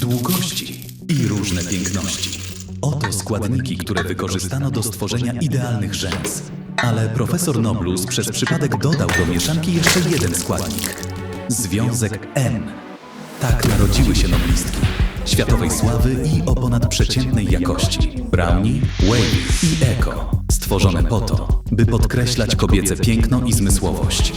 długości i różne piękności. Oto składniki, które wykorzystano do stworzenia idealnych rzęs. Ale profesor Noblus przez przypadek dodał do mieszanki jeszcze jeden składnik. Związek N. Tak narodziły się noblistki. Światowej sławy i o ponadprzeciętnej jakości. Brownie, Wave i Echo, Stworzone po to, by podkreślać kobiece piękno i zmysłowość.